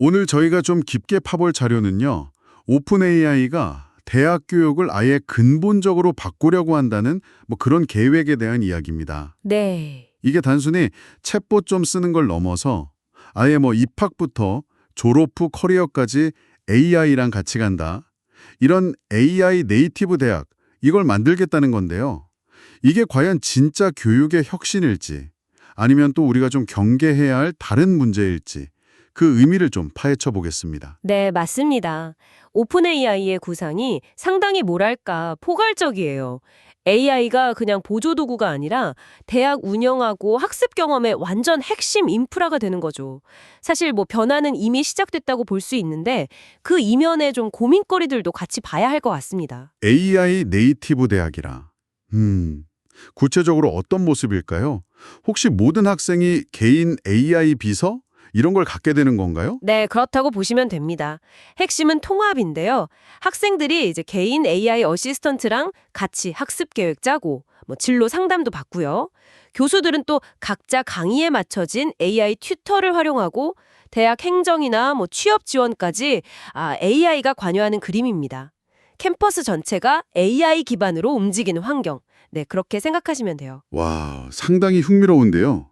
오늘 저희가 좀 깊게 파볼 자료는요. 오픈 AI가 대학 교육을 아예 근본적으로 바꾸려고 한다는 뭐 그런 계획에 대한 이야기입니다. 네. 이게 단순히 챗봇 좀 쓰는 걸 넘어서 아예 뭐 입학부터 졸업 후 커리어까지 AI랑 같이 간다. 이런 AI 네이티브 대학 이걸 만들겠다는 건데요. 이게 과연 진짜 교육의 혁신일지 아니면 또 우리가 좀 경계해야 할 다른 문제일지 그 의미를 좀 파헤쳐 보겠습니다. 네, 맞습니다. 오픈 AI의 구상이 상당히 뭐랄까 포괄적이에요. AI가 그냥 보조도구가 아니라 대학 운영하고 학습 경험의 완전 핵심 인프라가 되는 거죠. 사실 뭐 변화는 이미 시작됐다고 볼 수 있는데 그 이면에 좀 고민거리들도 같이 봐야 할 것 같습니다. AI 네이티브 대학이라. 음, 구체적으로 어떤 모습일까요? 혹시 모든 학생이 개인 AI 비서? 이런 걸 갖게 되는 건가요? 네, 그렇다고 보시면 됩니다. 핵심은 통합인데요. 학생들이 이제 개인 AI 어시스턴트랑 같이 학습 계획 짜고 뭐 진로 상담도 받고요. 교수들은 또 각자 강의에 맞춰진 AI 튜터를 활용하고 대학 행정이나 뭐 취업 지원까지 아, AI가 관여하는 그림입니다. 캠퍼스 전체가 AI 기반으로 움직이는 환경. 네, 그렇게 생각하시면 돼요. 와, 상당히 흥미로운데요.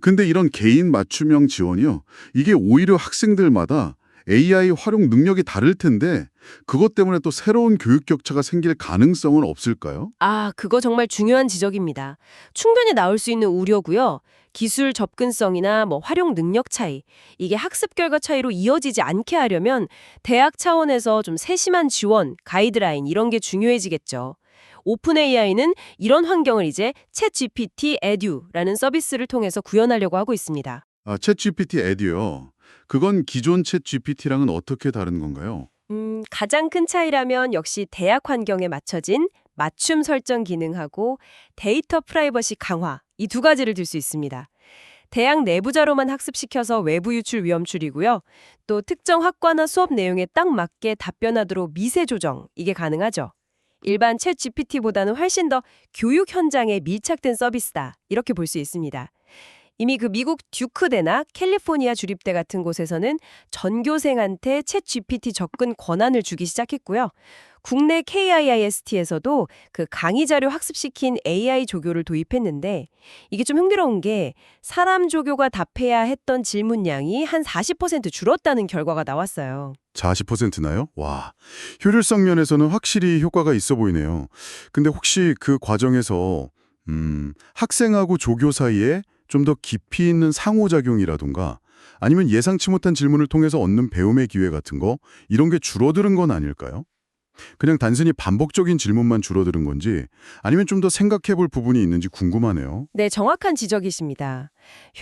근데 이런 개인 맞춤형 지원이요. 이게 오히려 학생들마다 AI 활용 능력이 다를 텐데 그것 때문에 또 새로운 교육 격차가 생길 가능성은 없을까요? 아, 그거 정말 중요한 지적입니다. 충분히 나올 수 있는 우려고요. 기술 접근성이나 뭐 활용 능력 차이, 이게 학습 결과 차이로 이어지지 않게 하려면 대학 차원에서 좀 세심한 지원, 가이드라인 이런 게 중요해지겠죠. 오픈 AI는 이런 환경을 이제 챗 GPT Edu라는 서비스를 통해서 구현하려고 하고 있습니다. 아, 챗 GPT 에듀요. 그건 기존 챗 GPT랑은 어떻게 다른 건가요? 음, 가장 큰 차이라면 역시 대학 환경에 맞춰진 맞춤 설정 기능하고 데이터 프라이버시 강화 이 두 가지를 들 수 있습니다. 대학 내부 자료만 학습시켜서 외부 유출 위험 줄이고요. 또 특정 학과나 수업 내용에 딱 맞게 답변하도록 미세 조정 이게 가능하죠. 일반 챗 GPT보다는 훨씬 더 교육 현장에 밀착된 서비스다. 이렇게 볼 수 있습니다. 이미 그 미국 듀크대나 캘리포니아 주립대 같은 곳에서는 전교생한테 챗 GPT 접근 권한을 주기 시작했고요. 국내 KIIST에서도 그 강의 자료 학습시킨 AI 조교를 도입했는데 이게 좀 흥미로운 게 사람 조교가 답해야 했던 질문량이 한 40% 줄었다는 결과가 나왔어요. 40%나요? 와, 효율성 면에서는 확실히 효과가 있어 보이네요. 근데 혹시 그 과정에서 음, 학생하고 조교 사이에 좀 더 깊이 있는 상호작용이라든가 아니면 예상치 못한 질문을 통해서 얻는 배움의 기회 같은 거 이런 게 줄어드는 건 아닐까요? 그냥 단순히 반복적인 질문만 줄어드는 건지 아니면 좀 더 생각해 볼 부분이 있는지 궁금하네요. 네, 정확한 지적이십니다.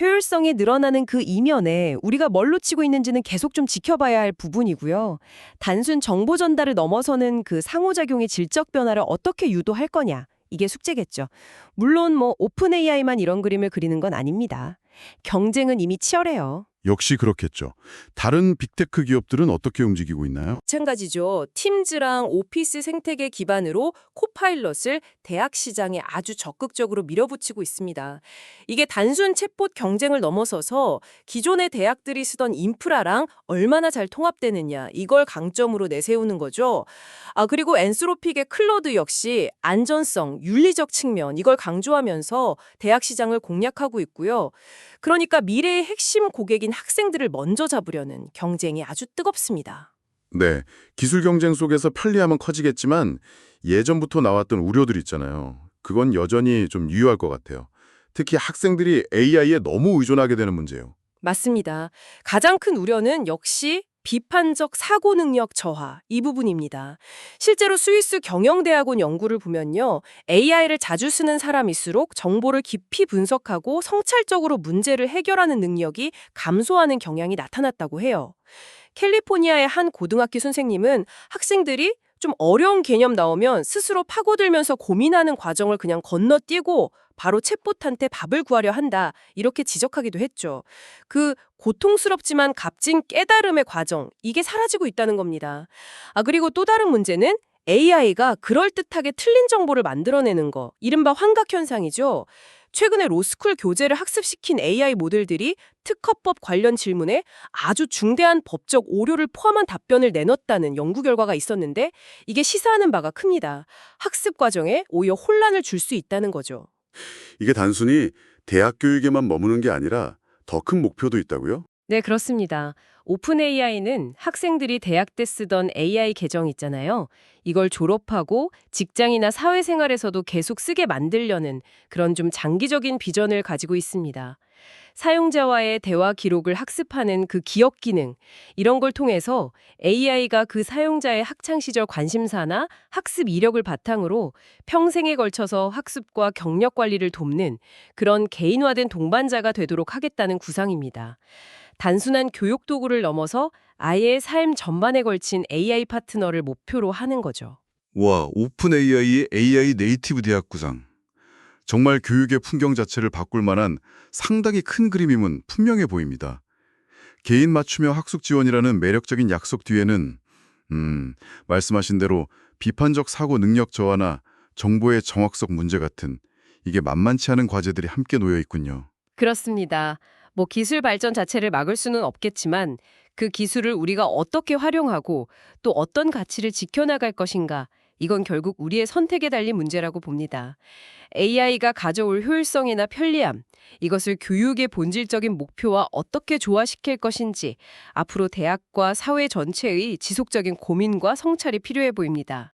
효율성이 늘어나는 그 이면에 우리가 뭘 놓치고 있는지는 계속 좀 지켜봐야 할 부분이고요. 단순 정보 전달을 넘어서는 그 상호작용의 질적 변화를 어떻게 유도할 거냐. 이게 숙제겠죠. 물론 뭐 오픈 AI만 이런 그림을 그리는 건 아닙니다. 경쟁은 이미 치열해요. 역시 그렇겠죠. 다른 빅테크 기업들은 어떻게 움직이고 있나요? 마찬가지죠. 팀즈랑 오피스 생태계 기반으로 코파일럿을 대학 시장에 아주 적극적으로 밀어붙이고 있습니다. 이게 단순 챗봇 경쟁을 넘어서서 기존의 대학들이 쓰던 인프라랑 얼마나 잘 통합되느냐 이걸 강점으로 내세우는 거죠. 아 그리고 엔스로픽의 클로드 역시 안전성, 윤리적 측면 이걸 강조하면서 대학 시장을 공략하고 있고요. 그러니까 미래의 핵심 고객인 학생들을 먼저 잡으려는 경쟁이 아주 뜨겁습니다. 네, 기술 경쟁 속에서 편리함은 커지겠지만 예전부터 나왔던 우려들 있잖아요. 그건 여전히 좀 유효할 것 같아요. 특히 학생들이 AI에 너무 의존하게 되는 문제예요. 맞습니다. 가장 큰 우려는 역시 비판적 사고 능력 저하 이 부분입니다. 실제로 스위스 경영대학원 연구를 보면요. AI를 자주 쓰는 사람일수록 정보를 깊이 분석하고 성찰적으로 문제를 해결하는 능력이 감소하는 경향이 나타났다고 해요. 캘리포니아의 한 고등학교 선생님은 학생들이 좀 어려운 개념 나오면 스스로 파고들면서 고민하는 과정을 그냥 건너뛰고 바로 챗봇한테 밥을 구하려 한다. 이렇게 지적하기도 했죠. 그 고통스럽지만 값진 깨달음의 과정, 이게 사라지고 있다는 겁니다. 아, 그리고 또 다른 문제는 AI가 그럴듯하게 틀린 정보를 만들어내는 거, 이른바 환각 현상이죠. 최근에 로스쿨 교재를 학습시킨 AI 모델들이 특허법 관련 질문에 아주 중대한 법적 오류를 포함한 답변을 내놨다는 연구 결과가 있었는데 이게 시사하는 바가 큽니다. 학습 과정에 오히려 혼란을 줄 수 있다는 거죠. 이게 단순히 대학 교육에만 머무는 게 아니라 더 큰 목표도 있다고요? 네, 그렇습니다. 오픈 AI는 학생들이 대학 때 쓰던 AI 계정 있잖아요. 이걸 졸업하고 직장이나 사회생활에서도 계속 쓰게 만들려는 그런 좀 장기적인 비전을 가지고 있습니다. 사용자와의 대화 기록을 학습하는 그 기억 기능, 이런 걸 통해서 AI가 그 사용자의 학창시절 관심사나 학습 이력을 바탕으로 평생에 걸쳐서 학습과 경력 관리를 돕는 그런 개인화된 동반자가 되도록 하겠다는 구상입니다. 단순한 교육 도구를 넘어서 아이의 삶 전반에 걸친 AI 파트너를 목표로 하는 거죠. 와, 오픈 AI의 AI 네이티브 대학 구상. 정말 교육의 풍경 자체를 바꿀 만한 상당히 큰 그림임은 분명해 보입니다. 개인 맞춤형 학습 지원이라는 매력적인 약속 뒤에는 음, 말씀하신 대로 비판적 사고 능력 저하나 정보의 정확성 문제 같은 이게 만만치 않은 과제들이 함께 놓여 있군요. 그렇습니다. 뭐 기술 발전 자체를 막을 수는 없겠지만 그 기술을 우리가 어떻게 활용하고 또 어떤 가치를 지켜나갈 것인가 이건 결국 우리의 선택에 달린 문제라고 봅니다. AI가 가져올 효율성이나 편리함, 이것을 교육의 본질적인 목표와 어떻게 조화시킬 것인지 앞으로 대학과 사회 전체의 지속적인 고민과 성찰이 필요해 보입니다.